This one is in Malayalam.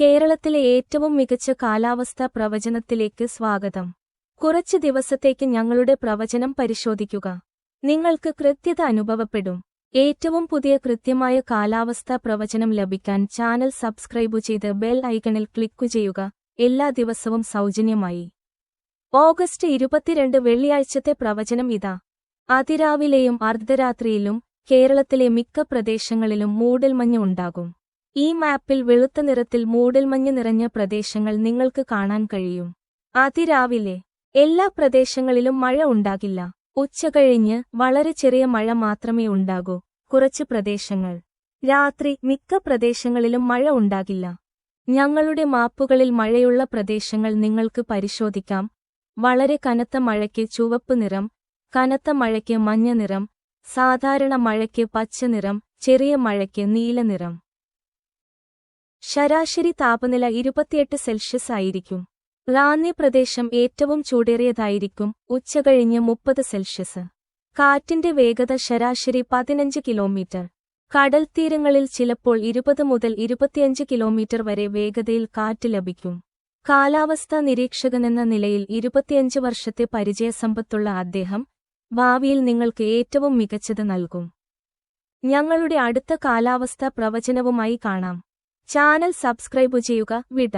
കേരളത്തിലെ ഏറ്റവും മികച്ച കാലാവസ്ഥാ പ്രവചനത്തിലേക്ക് സ്വാഗതം. കുറച്ച് ദിവസത്തേക്ക് ഞങ്ങളുടെ പ്രവചനം പരിശോധിക്കുക. നിങ്ങൾക്ക് കൃത്യത അനുഭവപ്പെടും. ഏറ്റവും പുതിയ കൃത്യമായ കാലാവസ്ഥാ പ്രവചനം ലഭിക്കാൻ ചാനൽ സബ്സ്ക്രൈബു ചെയ്ത് ബെൽ ഐക്കണിൽ ക്ലിക്കു ചെയ്യുക. എല്ലാ ദിവസവും സൗജന്യമായി. ഓഗസ്റ്റ് ഇരുപത്തിരണ്ട് വെള്ളിയാഴ്ചത്തെ പ്രവചനം ഇതാ. അതിരാവിലെയും അർദ്ധരാത്രിയിലും കേരളത്തിലെ മിക്ക പ്രദേശങ്ങളിലും മൂടൽമഞ്ഞ് ഉണ്ടാകും. ഈ മാപ്പിൽ വെളുത്ത നിറത്തിൽ മൂടൽമഞ്ഞ് നിറഞ്ഞ പ്രദേശങ്ങൾ നിങ്ങൾക്ക് കാണാൻ കഴിയും. അതിരാവിലെ എല്ലാ പ്രദേശങ്ങളിലും മഴ ഉണ്ടാകില്ല. ഉച്ചകഴിഞ്ഞ് വളരെ ചെറിയ മഴ മാത്രമേ ഉണ്ടാകൂ. കുറച്ച് പ്രദേശങ്ങൾ. രാത്രി മിക്ക പ്രദേശങ്ങളിലും മഴ ഉണ്ടാകില്ല. ഞങ്ങളുടെ മാപ്പുകളിൽ മഴയുള്ള പ്രദേശങ്ങൾ നിങ്ങൾക്ക് പരിശോധിക്കാം. വളരെ കനത്ത മഴയ്ക്ക് ചുവപ്പ് നിറം കനത്ത മഴയ്ക്ക് മഞ്ഞ നിറം സാധാരണ മഴയ്ക്ക് പച്ച നിറം ചെറിയ മഴയ്ക്ക് നീല നിറം. ശരാശരി താപനില ഇരുപത്തിയെട്ട് സെൽഷ്യസ് ആയിരിക്കും. റാന്നി പ്രദേശം ഏറ്റവും ചൂടേറിയതായിരിക്കും ഉച്ചകഴിഞ്ഞ് മുപ്പത് സെൽഷ്യസ്. കാറ്റിന്റെ വേഗത ശരാശരി പതിനഞ്ച് കിലോമീറ്റർ. കടൽത്തീരങ്ങളിൽ ചിലപ്പോൾ ഇരുപത് മുതൽ ഇരുപത്തിയഞ്ച് കിലോമീറ്റർ വരെ വേഗതയിൽ കാറ്റ് ലഭിക്കും. കാലാവസ്ഥാ നിരീക്ഷകനെന്ന നിലയിൽ ഇരുപത്തിയഞ്ച് വർഷത്തെ പരിചയസമ്പത്തുള്ള അദ്ദേഹം ഭാവിയിൽ നിങ്ങൾക്ക് ഏറ്റവും മികച്ചത് നൽകും. ഞങ്ങളുടെ അടുത്ത കാലാവസ്ഥാ പ്രവചനവുമായി കാണാം. ചാനൽ സബ്സ്ക്രൈബു ചെയ്യുക വിട.